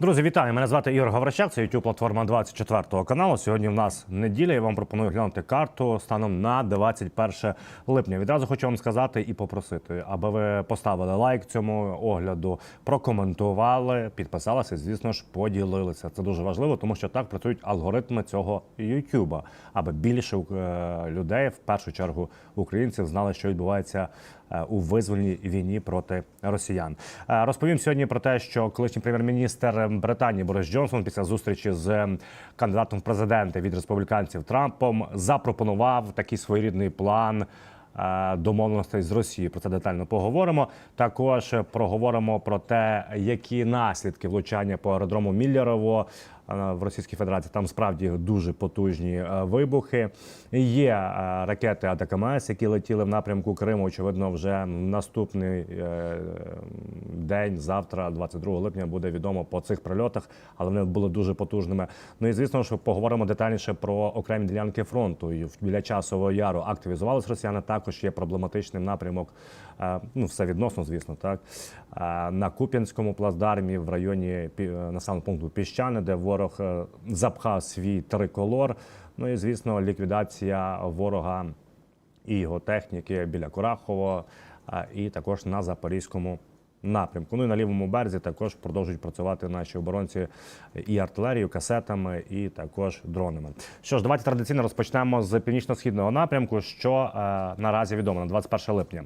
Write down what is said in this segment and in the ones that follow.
Друзі, вітаю! Мене звати Ігор Гаврищак. Це youtube платформа 24 каналу. Сьогодні в нас неділя. Я вам пропоную глянути карту станом на 21 липня. Відразу хочу вам сказати і попросити, аби ви поставили лайк цьому огляду, прокоментували, підписалися, звісно ж, поділилися. Це дуже важливо, тому що так працюють алгоритми цього Ютуба, аби більше е, людей, в першу чергу українців, знали, що відбувається у визвольній війні проти росіян. Е, Розповім сьогодні про те, що колишній прем'єр-міністр Британії Борис Джонсон після зустрічі з кандидатом в президенти від республіканців Трампом запропонував такий своєрідний план. е, Домовленостей з Росією про це детально поговоримо. Також проговоримо про те, які наслідки влучання по аеродрому Міллярово е, в Російській Федерації. Там справді дуже потужні е, вибухи. Є е, ракети Атакамс, які летіли в напрямку Криму. Очевидно, вже наступний е, день, завтра, 22 липня, буде відомо по цих прильотах, але вони були дуже потужними. Ну і звісно, що поговоримо детальніше про окремі ділянки фронту. Біля часового яру активізувались росіяни. Також є проблематичним напрямок. Ну, все відносно, звісно, так на Куп'янському плацдармі в районі е, населеного пункту Піщани, де ворог е, запхав свій триколор. Ну і звісно, ліквідація ворога і його техніки біля Курахово, і також на Запорізькому напрямку. Ну і на лівому березі також продовжують працювати наші оборонці і артилерією, касетами, і також дронами. Що ж, давайте традиційно розпочнемо з північно-східного напрямку, що е, наразі відомо на 21 липня.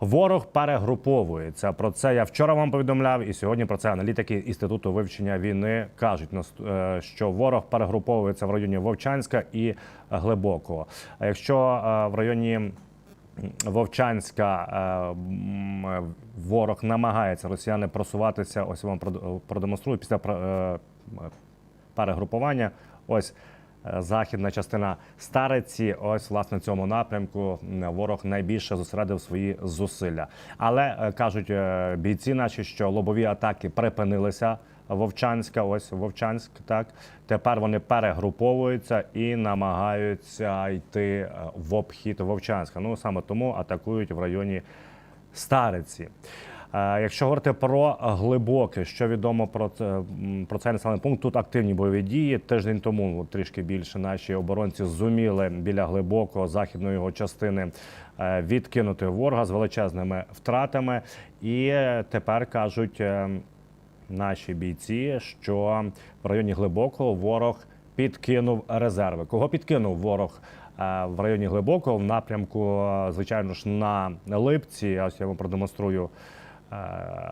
Ворог перегруповується. Про це я вчора вам повідомляв, і сьогодні про це аналітики інституту вивчення війни кажуть, е, що ворог перегруповується в районі Вовчанська і Глибокого. А якщо е, в районі Вовчанська е, ворог намагається росіяни просуватися. Ось вам прод- продемонструю після е, перегрупування. Ось е, західна частина Стариці. Ось власне цьому напрямку ворог найбільше зосередив свої зусилля. Але е, кажуть е, бійці, наші, що лобові атаки припинилися. Вовчанська, ось Вовчанськ, так тепер вони перегруповуються і намагаються йти е, в обхід Вовчанська. Ну саме тому атакують в районі Стариці. Е, Якщо говорити про глибоке, що відомо про це про цей населений пункт, тут активні бойові дії. Тиждень тому трішки більше наші оборонці зуміли біля глибокого західної його частини е, відкинути ворога з величезними втратами. І тепер кажуть наші бійці, що в районі глибокого ворог підкинув резерви. Кого підкинув ворог? е, В районі глибокого в напрямку, е, звичайно ж, на липці. Ось я вам продемонструю е,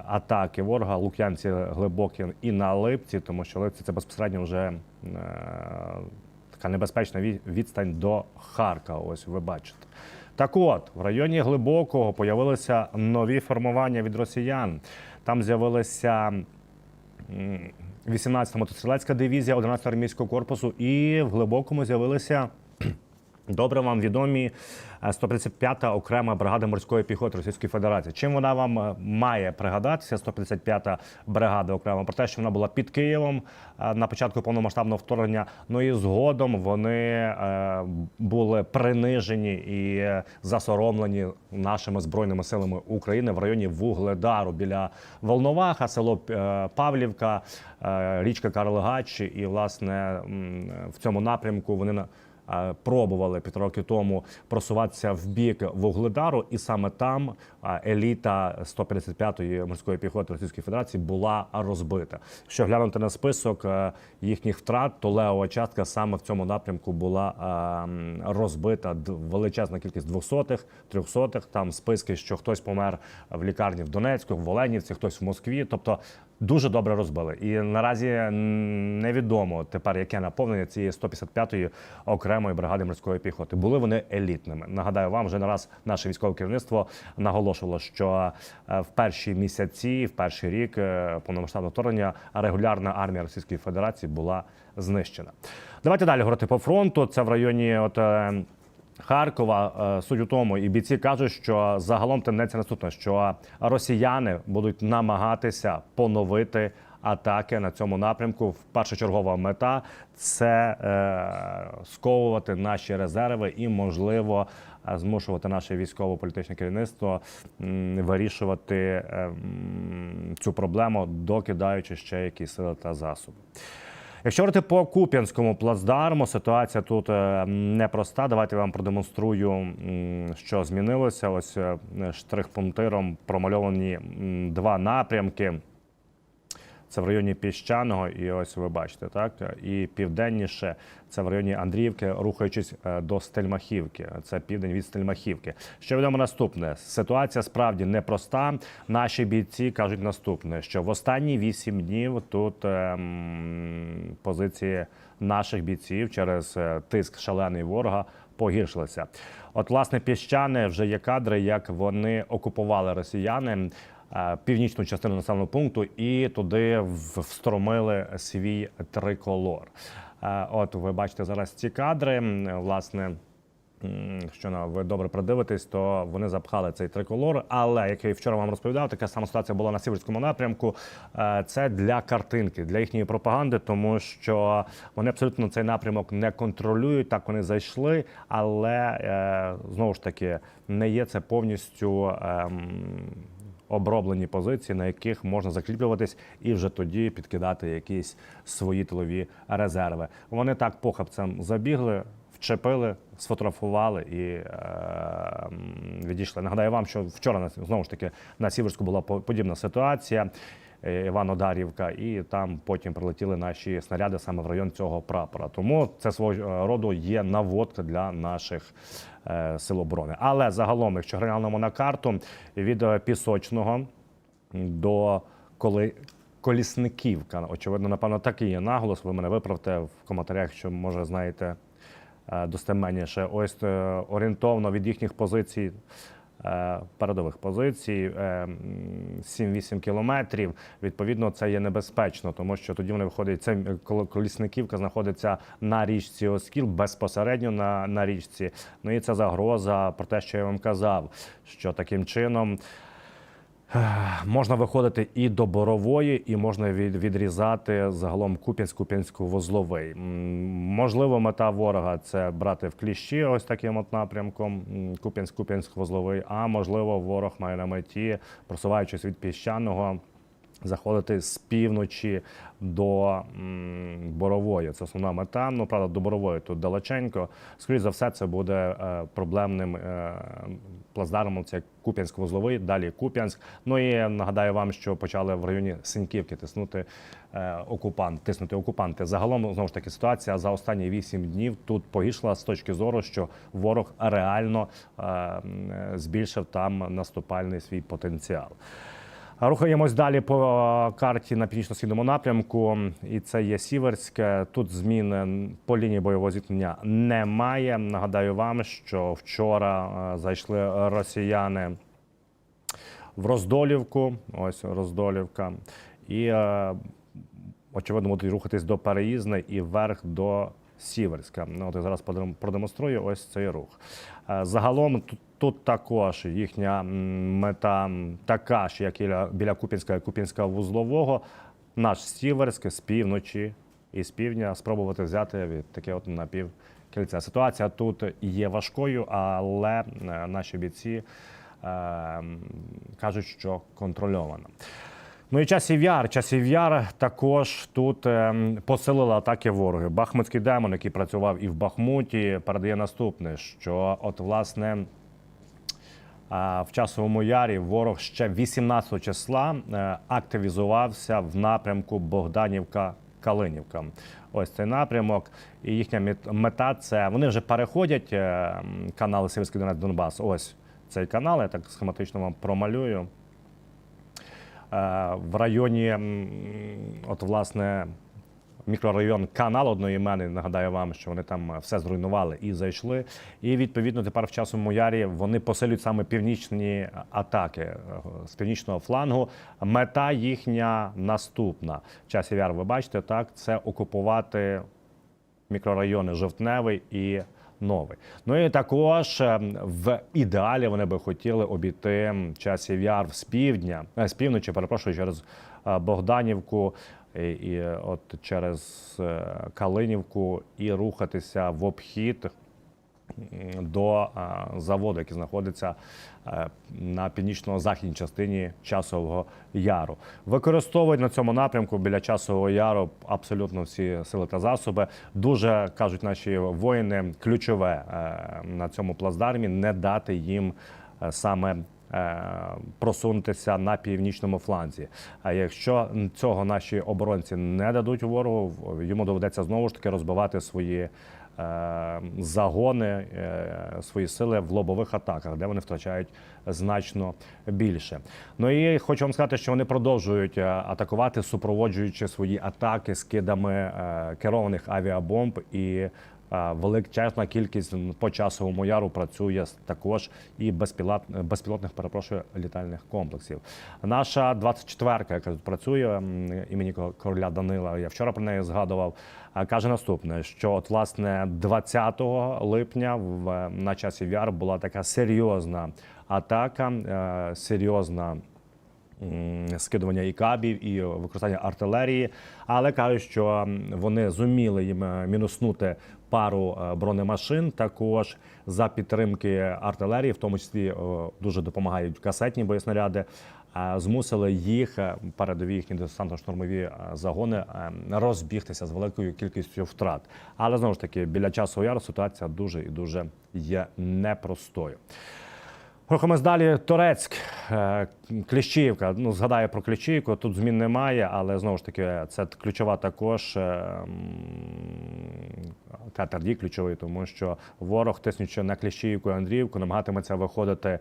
атаки ворога, лук'янці глибокі і на липці, тому що липці це безпосередньо вже така небезпечна відстань до Харкова. Ось ви бачите. Так от, в районі глибокого появилися нові формування від росіян. Там з'явилися 18-та мотострілецька дивізія 11-го армійського корпусу, і в глибокому з'явилися добре вам відомі е, 155-та окрема бригада морської піхоти Російської Федерації. Чим вона вам е, має пригадатися? 155-та бригада окрема про те, що вона була під Києвом е, на початку повномасштабного вторгнення. Ну і згодом вони е, були принижені і е, засоромлені нашими збройними силами України в районі Вугледару біля Волноваха, село е, Павлівка, е, річка Карлигач. І власне в цьому напрямку вони на е, пробували п'ять років тому просуватися в бік Вугледару, і саме там е, еліта 155-ї морської піхоти Російської Федерації була розбита. Що глянути на список е, їхніх втрат, то левова частка саме в цьому напрямку була е, розбита. Величезна кількість двохсотих, трьохсотих. Там списки, що хтось помер в лікарні в Донецьку, в Оленівці, хтось в Москві. Тобто дуже добре розбили. І наразі невідомо тепер, яке наповнення цієї 155-ї окремої бригади морської піхоти. Були вони елітними. Нагадаю вам, вже не раз наше військове керівництво наголошувало, що е, в перші місяці, в перший рік е, повномасштабного вторгнення регулярна армія Російської Федерації була знищена. Давайте далі говорити по фронту. Це в районі от. е, Харкова суть у тому, і бійці кажуть, що загалом тенденція наступна, що росіяни будуть намагатися поновити атаки на цьому напрямку. Першочергова мета це е, сковувати наші резерви і, можливо, змушувати наше військово-політичне керівництво вирішувати е, цю проблему, докидаючи ще якісь сили та засоби. Якщо говорити по Куп'янському плацдарму, ситуація тут е, непроста. Давайте я вам продемонструю, що змінилося. Ось е, штрих-пунктиром промальовані два напрямки. Це в районі Піщаного, і ось ви бачите, так і південніше це в районі Андріївки, рухаючись е, до Стельмахівки. Це південь від Стельмахівки. Що відомо наступне? Ситуація справді непроста. Наші бійці кажуть наступне: що в останні вісім днів тут ем, позиції наших бійців через е, тиск шалений ворога погіршилися. От, власне, піщани вже є кадри, як вони окупували росіяни північну частину населеного пункту і туди встромили свій триколор. Е, От ви бачите зараз ці кадри. Власне, Якщо на ви добре придивитесь, то вони запхали цей триколор. Але як я вчора вам розповідав, така сама ситуація була на сіверському напрямку. Е, Це для картинки, для їхньої пропаганди, тому що вони абсолютно цей напрямок не контролюють. Так вони зайшли, але е, знову ж таки не є це повністю. Оброблені позиції, на яких можна закріплюватись, і вже тоді підкидати якісь свої тилові резерви. Вони так похабцем забігли, вчепили, сфотографували і е, відійшли. Нагадаю вам, що вчора знову ж таки на Сіверську була по- подібна ситуація. Е, Івано-Дарівка, і там потім прилетіли наші снаряди саме в район цього прапора. Тому це свого е, роду є наводка для наших е, сил оборони. Але загалом, якщо глянемо на карту від пісочного до коли колісниківка, очевидно, напевно, такий є наголос. Ви мене виправте в коментарях, що може знаєте достеменніше. Ось орієнтовно від їхніх позицій. Е, Передових позицій е, 7-8 кілометрів. Відповідно, це є небезпечно, тому що тоді вони виходять. Це е, колісниківка знаходиться на річці Оскіл, безпосередньо на, на річці. Ну і це загроза про те, що я вам казав, що таким чином. Можна виходити і до борової, і можна від, відрізати загалом Куп'янськ, купянську вузловий. Можливо, мета ворога це брати в кліщі ось таким от напрямком м, Куп'янськ, Куп'янськ-Вузловий. А можливо, ворог має на меті, просуваючись від піщаного, заходити з півночі до борової. Це основна мета. Ну правда, до борової тут далеченько. Скоріше за все, це буде е, проблемним е, плацдармом. Це Куп'янськ-Вузловий, далі Куп'янськ. Ну і нагадаю вам, що почали в районі Синьківки тиснути е, окупант, тиснути окупанти. Загалом знову ж таки ситуація за останні вісім днів тут погіршила з точки зору, що ворог реально збільшив там наступальний свій потенціал. Рухаємось далі по карті на північно-східному напрямку, і це є Сіверське. Тут змін по лінії бойового зіткнення немає. Нагадаю вам, що вчора е, зайшли росіяни в Роздолівку. Ось Роздолівка. І е, очевидно будуть рухатись до Переїзни і вверх до Сіверська. Ну, от я зараз продемонструю ось цей рух. Е, Загалом тут, тут також їхня мета така ж, як і біля Купінська, і Купінська вузлового. Наш Сіверськ з півночі і з півдня спробувати взяти від таке от напівкільця. Ситуація тут є важкою, але е, наші бійці е, кажуть, що контрольована. Ну і часів яр. Часів яр також тут ем, посилила атаки вороги. Бахмутський демон, який працював і в Бахмуті, передає наступне: що от власне. В часовому ярі ворог ще 18 числа е, активізувався в напрямку Богданівка-Калинівка. Ось цей напрямок. І їхня мета це вони вже переходять е, канали Сибірський Донець Донбас. Ось цей канал. Я так схематично вам промалюю. Е, в районі, от власне, мікрорайон канал одноіменний. Нагадаю вам, що вони там все зруйнували і зайшли. І відповідно тепер в часовому ярі вони посилюють саме північні атаки е, з північного флангу. Мета їхня наступна. Часів яр, ви бачите, так це окупувати мікрорайони Жовтневий і новий. Ну і також е, в ідеалі вони би хотіли обійти часів яр з півдня, е, з півночі, перепрошую, через е, Богданівку і, е, от через е, Калинівку і рухатися в обхід до е, заводу, який знаходиться на північно-західній частині часового яру. Використовують на цьому напрямку біля часового яру абсолютно всі сили та засоби. Дуже кажуть наші воїни, ключове на цьому плацдармі не дати їм саме. Е, Просунутися на північному фланзі. А якщо цього наші оборонці не дадуть ворогу, йому доведеться знову ж таки розбивати свої е, загони, е, свої сили в лобових атаках, де вони втрачають значно більше. Ну і хочу вам сказати, що вони продовжують атакувати, супроводжуючи свої атаки скидами е, керованих авіабомб і. Величезна кількість по часовому яру працює також і безпілот, безпілотних перепрошую літальних комплексів. Наша 24-ка, яка тут працює імені короля Данила. Я вчора про неї згадував. Каже наступне: що от власне 20 липня в на часі яр була така серйозна атака, е, серйозна скидування і кабів, і використання артилерії. Але кажуть, що вони зуміли їм е, мінуснути пару е, бронемашин. Також за підтримки артилерії, в тому числі е, дуже допомагають касетні боєснаряди. е, Змусили їх передові їхні десантно-штурмові загони розбігтися з великою кількістю втрат. Але знову ж таки, біля часу яру ситуація дуже і дуже є непростою. Рухаємось далі. Турецьк, Кліщівка. Кліщіївка. Ну, згадаю про Кліщівку. Тут змін немає, але знову ж таки, це ключова також катер м, дій ключовий, тому що ворог, тиснучи на Кліщівку і Андріївку, намагатиметься виходити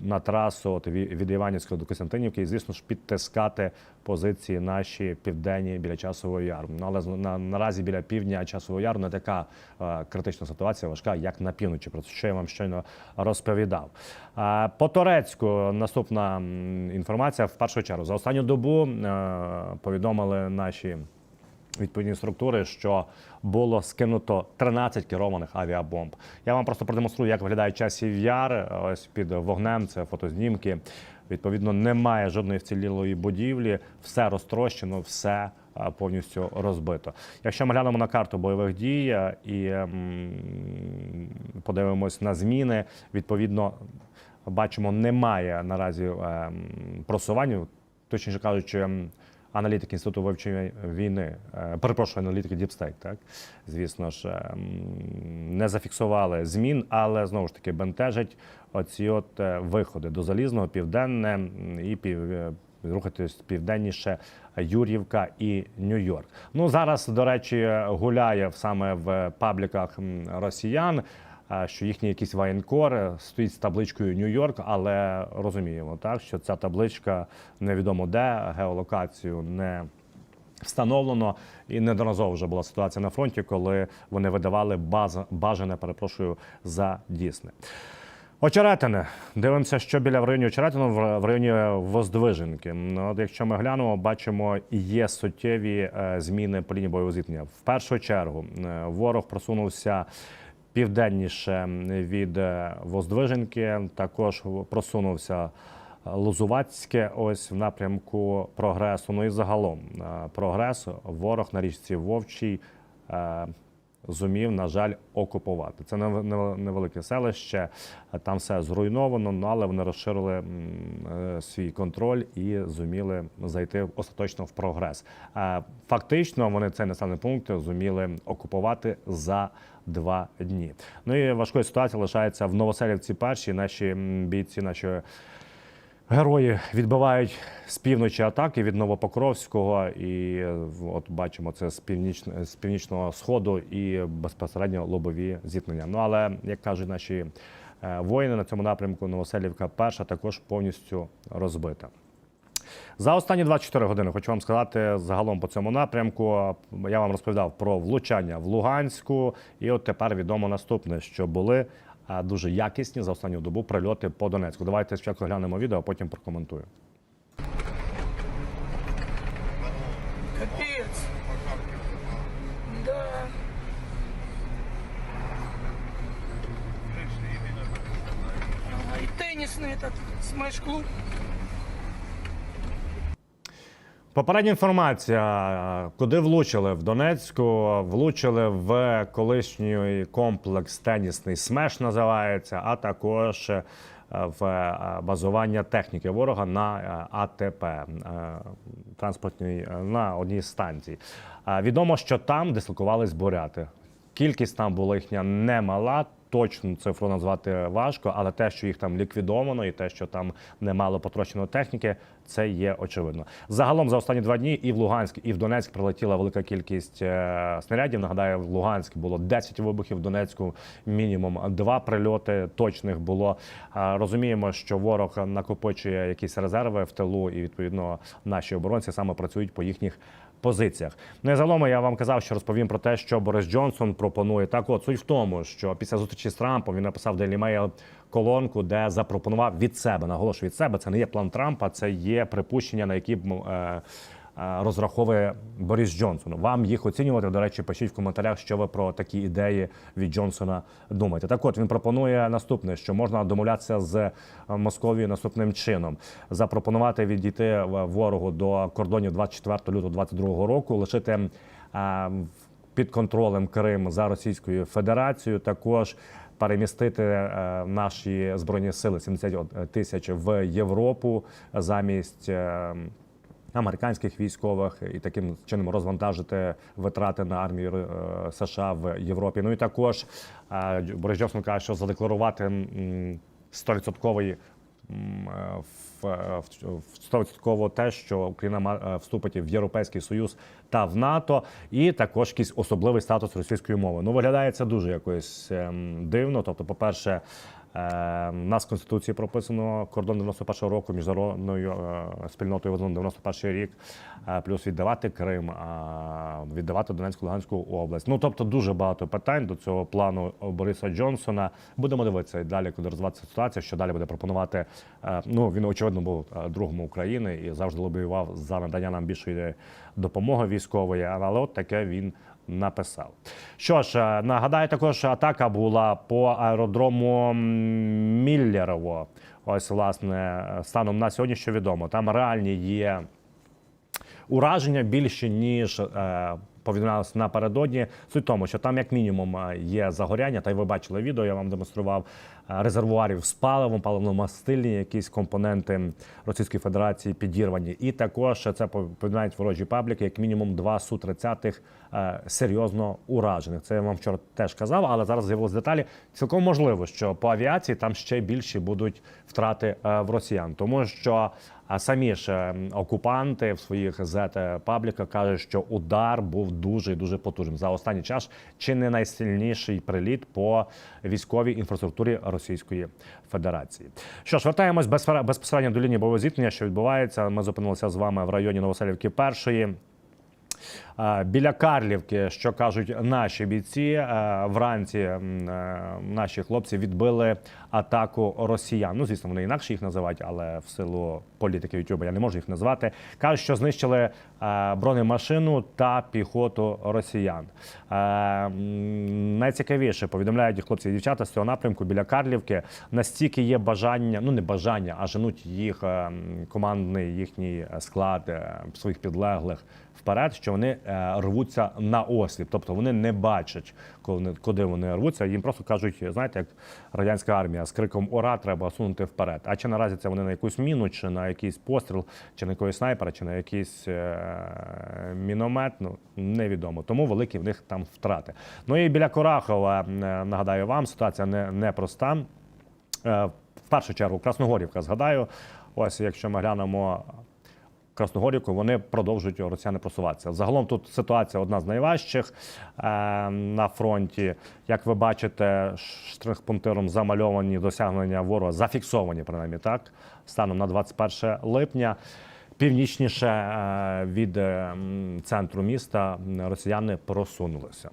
на трасу от, від Іванівського до Костянтинівки і, звісно ж, підтискати позиції наші південні біля часового яру. Ну, але на, наразі біля півдня часового яру не така е, критична ситуація важка, як на півночі, про що я вам щойно розповідав. Е, по Турецьку наступна інформація. В першу чергу за останню добу е, повідомили наші відповідні структури, що було скинуто 13 керованих авіабомб. Я вам просто продемонструю, як виглядає часів яр. Ось під вогнем це фотознімки. Відповідно, немає жодної вцілілої будівлі, все розтрощено, все повністю розбито. Якщо ми глянемо на карту бойових дій е, і подивимось на зміни, відповідно бачимо, немає наразі ем, просування, точніше кажучи. Аналітики інституту вивчення війни, е, перепрошую, аналітики Діпстейт, так звісно ж ем, не зафіксували змін, але знову ж таки бентежать оці от е, виходи до залізного, південне і пів е, рухатись південніше Юр'ївка і Нью-Йорк. Ну зараз, до речі, гуляє саме в пабліках росіян. Що їхній якийсь воєнкор стоїть з табличкою Нью-Йорк, але розуміємо, так що ця табличка невідомо де геолокацію не встановлено. І неодноразово вже була ситуація на фронті, коли вони видавали база, бажане, перепрошую, за дійсне. Очеретине. Дивимося, що біля в районі Очеретину, в в районі Воздвиженки. Ну, От якщо ми глянемо, бачимо, є суттєві е, зміни по лінії бойового зіткнення. В першу чергу е, ворог просунувся південніше від е, Воздвиженки, також просунувся Лозувацьке, ось в напрямку прогресу. Ну і загалом е, прогрес ворог на річці Вовчій е, зумів, на жаль, окупувати. Це нев- нев- невелике селище, е, там все зруйновано, ну, але вони розширили е, свій контроль і зуміли зайти остаточно в прогрес. Е, Фактично, вони цей населений пункт зуміли окупувати за два дні. Ну і важкою ситуацією лишається в Новоселівці перші. Наші бійці, наші Герої відбивають з півночі атаки від Новопокровського, і е, от бачимо це з північ... з північного сходу і безпосередньо лобові зіткнення. Ну але як кажуть наші е, воїни на цьому напрямку, Новоселівка перша також повністю розбита. За останні 24 години хочу вам сказати загалом по цьому напрямку. Я вам розповідав про влучання в Луганську, і от тепер відомо наступне, що були дуже якісні за останню добу прильоти по Донецьку. Давайте спочатку глянемо відео, а потім прокоментую. Попередня інформація, куди влучили в Донецьку, влучили в колишній комплекс тенісний смеш називається, а також е, в е, базування техніки ворога на е, АТП транспортній на одній. Е, Відомо, що там дислокувались буряти. Кількість там була їхня немала. Точну цифру назвати важко, але те, що їх там ліквідовано, і те, що там немало потрощено техніки, це є очевидно. Загалом за останні два дні і в Луганськ, і в Донецьк прилетіла велика кількість е, снарядів. Нагадаю, в Луганськ було 10 вибухів, в Донецьку мінімум два прильоти точних було. Розуміємо, що ворог накопичує якісь резерви в тилу, і відповідно наші оборонці саме працюють по їхніх позиціях. Ну і загалом я вам казав, що розповім про те, що Борис Джонсон пропонує. Так, от суть в тому, що після зустрічі з Трампом він написав Daily Mail колонку, де запропонував від себе наголошую від себе. Це не є план Трампа, це є припущення, на які б, е, розраховує Борис Джонсон. Вам їх оцінювати. До речі, пишіть в коментарях, що ви про такі ідеї від Джонсона думаєте. Так, от він пропонує наступне: що можна домовлятися з е, Московією наступним чином: запропонувати відійти ворогу до кордонів 24 лютого 22 року, лишити е, під контролем Крим за Російською Федерацією. Також перемістити е, наші збройні сили 70 тисяч в Європу замість. Американських військових і таким чином розвантажити витрати на армію е, США в Європі. Ну і також е, Борис Джонсон каже, що задекларувати м, 100% е, в- е, в- в 100% те, що Україна вступить в Європейський Союз та в НАТО, і також якийсь особливий статус російської мови. Ну виглядає це дуже якось ем, дивно. Тобто, по-перше, е, в нас в конституції прописано кордон 91-го року міжнародною е, спільнотою визнано 91-й рік, е, плюс віддавати Крим, а віддавати Донецьку Луганську область. Ну тобто дуже багато питань до цього плану Бориса Джонсона. Будемо дивитися і далі, куди розвиватися ситуація, що далі буде пропонувати. Е, Ну він очевидно був е, другом України і завжди лобіював за надання нам більшої допомоги військової. Але от таке він написав. Що ж, е, нагадаю, також атака була по аеродрому м, Міллерово. Ось, власне, станом на сьогодні, що відомо, там реальні є ураження більше ніж е, повідомлялося напередодні. Суть тому, що там як мінімум е, є загоряння. Та й ви бачили відео. Я вам демонстрував е, резервуарів з паливом, паливно-мастильні, якісь компоненти Російської Федерації підірвані. І також це повідомляють ворожі пабліки, як мінімум два су 30 е, серйозно уражених. Це я вам вчора теж казав, але зараз з'явилися деталі. Цілком можливо, що по авіації там ще більші будуть втрати е, в росіян, тому що. Самі ж е, окупанти в своїх зет пабліках кажуть, що удар був дуже дуже потужним за останній час. Чи не найсильніший приліт по військовій інфраструктурі Російської Федерації? Що ж, вертаємось безпосередньо до лінії бойового зіткнення, що відбувається. Ми зупинилися з вами в районі Новоселівки першої. Біля Карлівки, що кажуть наші бійці, е, вранці е, наші хлопці відбили атаку росіян. Ну, звісно, вони інакше їх називають, але в силу політики Ютуба я не можу їх назвати. Кажуть, що знищили е, бронемашину та піхоту росіян. Найцікавіше повідомляють хлопці і дівчата з цього напрямку біля Карлівки. Настільки є бажання, ну не бажання, а женуть їх е, командний їхній склад своїх підлеглих вперед, що вони рвуться на осліп, тобто вони не бачать, куди вони рвуться. Їм просто кажуть, знаєте, як радянська армія з криком Ура, треба сунути вперед. А чи наразі це вони на якусь міну, чи на якийсь постріл, чи на якогось снайпера, чи на якийсь е, міномет, ну невідомо. Тому великі в них там втрати. Ну і біля Корахова е, нагадаю вам, ситуація не, непроста. Е, В першу чергу Красногорівка, згадаю, ось якщо ми глянемо Красногорівку, вони продовжують росіяни просуватися. Загалом тут ситуація одна з найважчих е, на фронті. Як ви бачите, штрих-пунктиром замальовані досягнення ворога, зафіксовані принаймні так, станом на 21 липня. Північніше е, від е, центру міста росіяни просунулися.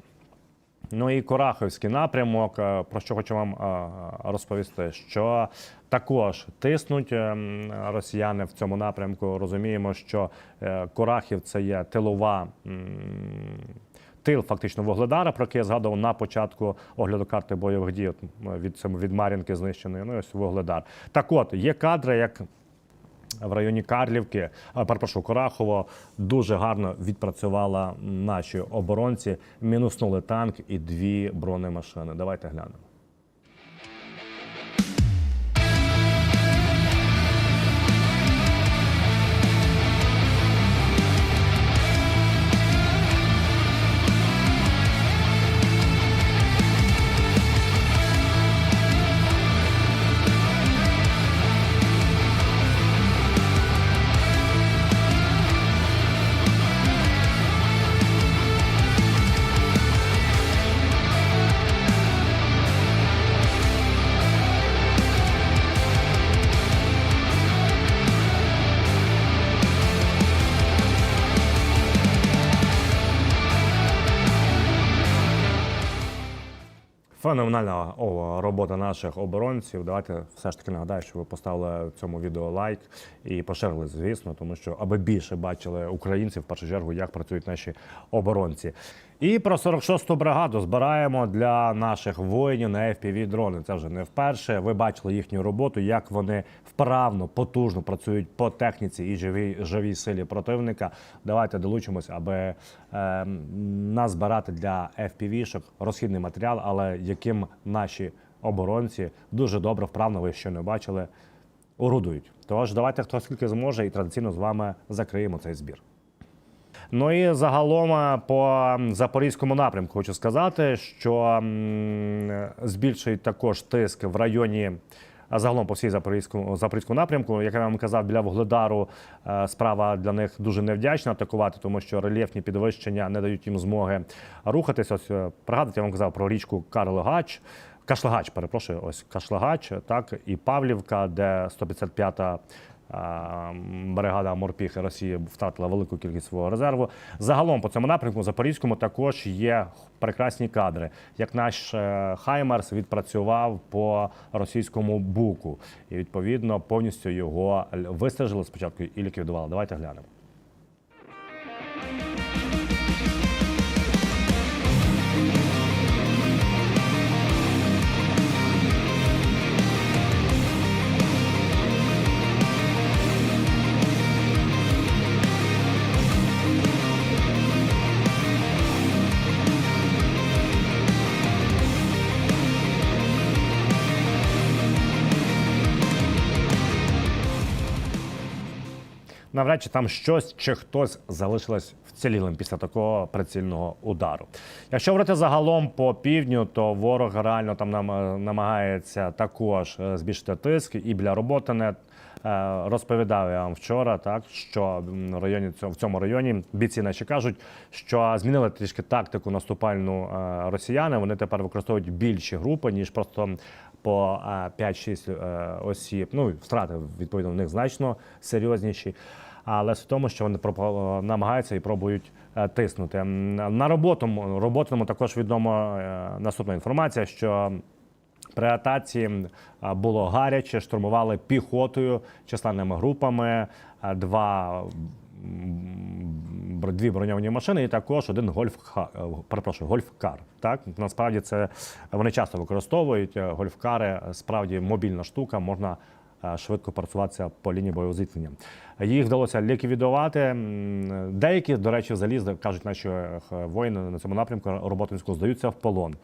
Ну і Кораховський напрямок, е, про що хочу вам е, розповісти, що також тиснуть е, росіяни в цьому напрямку. Розуміємо, що е, Корахів це є тилова. тил фактично Вугледара, про який я згадував на початку огляду карти бойових дій від, цим- від Мар'їнки знищеної. Ну, ось Вугледар. Так от, є кадри, як в районі Карлівки, перепрошую, Корахово дуже гарно відпрацювала наші оборонці. Мінуснули танк і дві бронемашини. Давайте глянемо. Феноменальна робота наших оборонців. Давайте все ж таки нагадаю, що ви поставили цьому відео лайк і поширили, звісно, тому що аби більше бачили українців в першу чергу, як працюють наші оборонці. І про 46-ту бригаду збираємо для наших воїнів на fpv дрони. Це вже не вперше. Ви бачили їхню роботу, як вони вправно, потужно працюють по техніці і живій живій силі противника. Давайте долучимось, аби е, назбирати для FPV-шок розхідний матеріал, але яким наші оборонці дуже добре, вправно, ви ще не бачили, орудують. Тож давайте хто скільки зможе, і традиційно з вами закриємо цей збір. Ну і загалом е, по запорізькому напрямку хочу сказати, що збільшують також тиск в районі. А загалом по всій запорізькому запорізькому напрямку, як я вам казав, біля Вугледару е, справа для них дуже невдячна атакувати, тому що рельєфні підвищення не дають їм змоги рухатись. Ось е, пригадуйте, я вам казав про річку Карлогач, Кашлагач, перепрошую, ось Кашлагач, так і Павлівка, де 155-та а, бригада морпіхи Росії втратила велику кількість свого резерву. Загалом по цьому напрямку Запорізькому також є прекрасні кадри, як наш Хаймерс Хаймарс відпрацював по російському буку, і відповідно повністю його вистежили спочатку і ліквідували. Давайте глянемо. Навряд чи там щось чи хтось залишилось вцілілим після такого прицільного удару. Якщо говорити загалом по півдню, то ворог реально там нам е, намагається також е, збільшити тиск і біля роботи не. Розповідав я вам вчора, так що в районі в цьому районі бійці наші кажуть, що змінили трішки тактику наступальну е, росіяни. Вони тепер використовують більші групи ніж просто по е, 5-6 е, осіб. Ну втрати відповідно в них значно серйозніші. Але в тому, що вони намагаються і пробують е, тиснути. На роботу роботному також відомо е, наступна інформація, що при атаці було гаряче, штурмували піхотою, численними групами, два дві броньовані машини, і також один гольф перепрошую, гольфкар. Так насправді це вони часто використовують е, гольфкари. Справді мобільна штука, можна е, швидко працюватися по лінії бойового зіткнення. Їх вдалося ліквідувати. Деякі, до речі, залізли, кажуть наші е, воїни на цьому напрямку роботинську здаються в полон.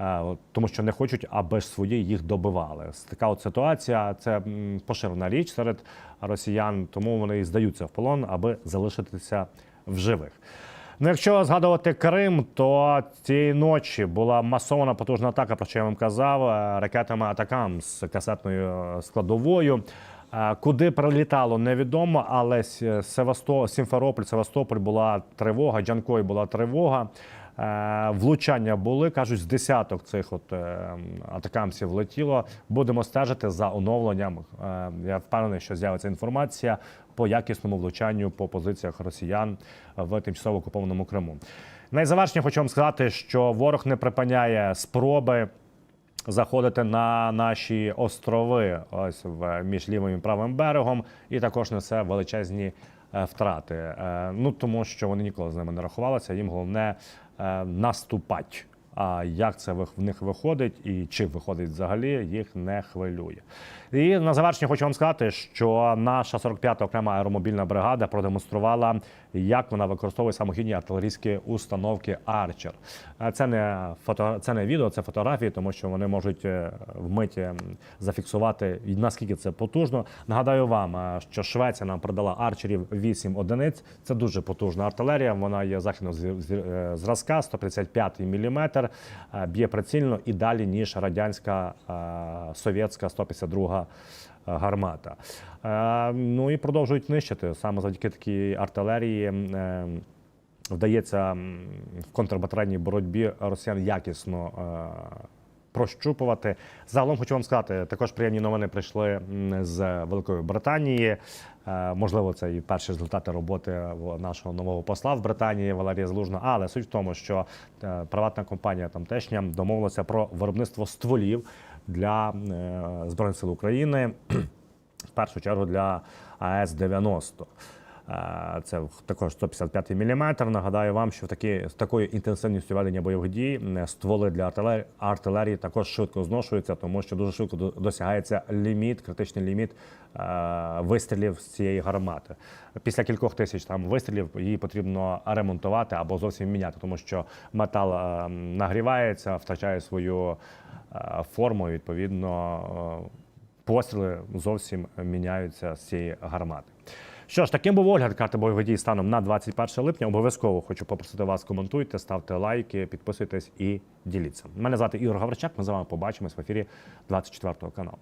Е, тому що не хочуть, аби ж свої їх добивали. Така от ситуація це поширена річ серед росіян, тому вони і здаються в полон, аби залишитися в живих. Ну, якщо згадувати Крим, то цієї ночі була масована потужна атака, про що я вам казав, е, ракетами Атакам з касетною е, складовою. Куди прилітало, невідомо, але Севасто, Сімферополь, Севастополь була тривога, Джанкой була тривога. Е, Влучання були, кажуть, з десяток цих от е, атакамсів летіло. Будемо стежити за оновленням. Е, Я впевнений, що з'явиться інформація по якісному влучанню по позиціях росіян в тимчасово окупованому Криму. Найзавершення хочу вам сказати, що ворог не припиняє спроби заходити на наші острови, ось в між лівим і правим берегом, і також несе величезні втрати. Ну тому що вони ніколи з ними не рахувалися. Їм головне наступати. А як це в них виходить і чи виходить взагалі, їх не хвилює. І на завершення хочу вам сказати, що наша 45-та окрема аеромобільна бригада продемонструвала, як вона використовує самохідні артилерійські установки Арчер. Це не фото, це не відео, це фотографії, тому що вони можуть е, вмиті зафіксувати наскільки це потужно. Нагадаю вам, е, що Швеція нам продала арчерів 8 одиниць. Це дуже потужна артилерія. Вона є західного е, зразка, 155 мм, б'є прицільно і далі ніж радянська совєтська 152 гармата. Е, Ну і продовжують нищити саме завдяки такій артилерії. е, Вдається в контрбатарейній боротьбі росіян якісно е, прощупувати. Загалом хочу вам сказати, також приємні новини прийшли з Великої Британії. Е, Можливо, це і перші результати роботи нашого нового посла в Британії Валерія Залужна. Але суть в тому, що е, приватна компанія тамтешня домовилася про виробництво стволів для е, збройних сил України в першу чергу для АЕС-90. Е, Це також 155 мм. Нагадаю вам, що в такі, з такою інтенсивністю ведення бойових дій стволи для артилерії, також швидко зношуються, тому що дуже швидко до- досягається ліміт, критичний ліміт вистрілів з цієї гармати. Після кількох тисяч там вистрілів її потрібно ремонтувати або зовсім міняти, тому що метал нагрівається, втрачає свою форму. Відповідно, постріли зовсім міняються з цієї гармати. Що ж, таким був огляд карти бойових дій станом на 21 липня. Обов'язково хочу попросити вас коментуйте, ставте лайки, підписуйтесь і діліться. Мене звати Ігор Гавричак. Ми з вами побачимось в ефірі 24 каналу.